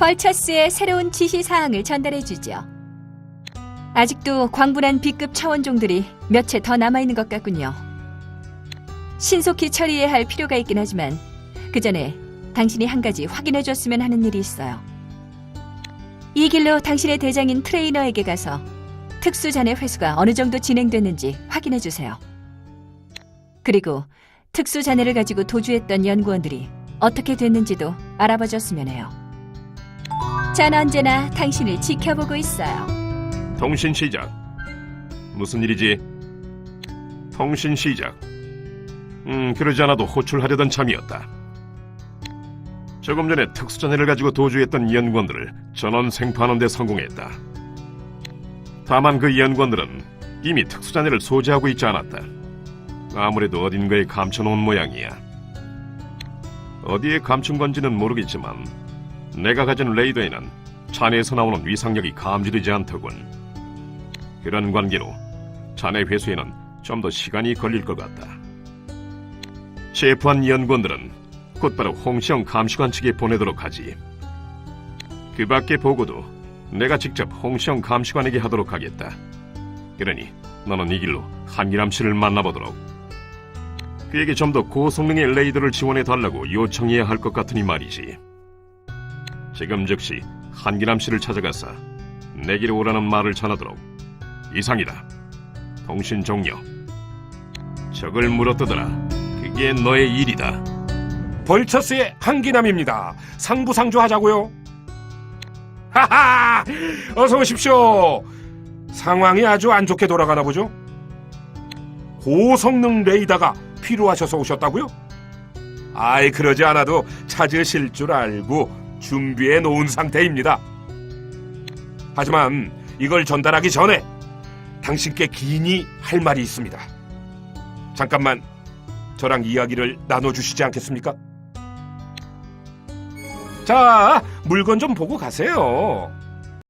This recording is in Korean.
벌처스의 새로운 지시 사항을 전달해 주죠. 아직도 광분한 B급 차원종들이 몇 채 더 남아 있는 것 같군요. 신속히 처리해야 할 필요가 있긴 하지만 그 전에 당신이 한 가지 확인해 줬으면 하는 일이 있어요. 이 길로 당신의 대장인 트레이너에게 가서 특수 잔해 회수가 어느 정도 진행됐는지 확인해 주세요. 그리고 특수 잔해를 가지고 도주했던 연구원들이 어떻게 됐는지도 알아봐 줬으면 해요. 전 언제나 당신을 지켜보고 있어요. 통신 시작. 무슨 일이지? 통신 시작. 음, 그러지 않아도 호출하려던 참이었다. 조금 전에 특수전해를 가지고 도주했던 연구원들을 전원 생포하는 데 성공했다. 다만 그 연구원들은 이미 특수전해를 소지하고 있지 않았다. 아무래도 어딘가에 감춰놓은 모양이야. 어디에 감춘 건지는 모르겠지만 내가 가진 레이더에는 잔해에서 나오는 위상력이 감지되지 않더군. 그런 관계로 잔해 회수에는 좀 더 시간이 걸릴 것 같다. 체포한 연구원들은 곧바로 홍시영 감시관 측에 보내도록 하지. 그 밖의 보고도 내가 직접 홍시영 감시관에게 하도록 하겠다. 그러니 너는 이 길로 한기람 씨를 만나보도록. 그에게 좀 더 고성능의 레이더를 지원해 달라고 요청해야 할 것 같으니 말이지. 지금 즉시 한기람 씨를 찾아가서 내게로 오라는 말을 전하도록. 이상이다. 통신 종료. 적을 물어뜯어라. 그게 너의 일이다. 벌처스의 한기남입니다. 상부상조 하자고요. 하하! 어서 오십시오. 상황이 아주 안 좋게 돌아가나 보죠? 고성능 레이더가 필요하셔서 오셨다고요? 아이 그러지 않아도 찾으실 줄 알고 준비해 놓은 상태입니다. 하지만 이걸 전달하기 전에 당신께 긴히 할 말이 있습니다. 잠깐만 저랑 이야기를 나눠주시지 않겠습니까? 자, 물건 좀 보고 가세요.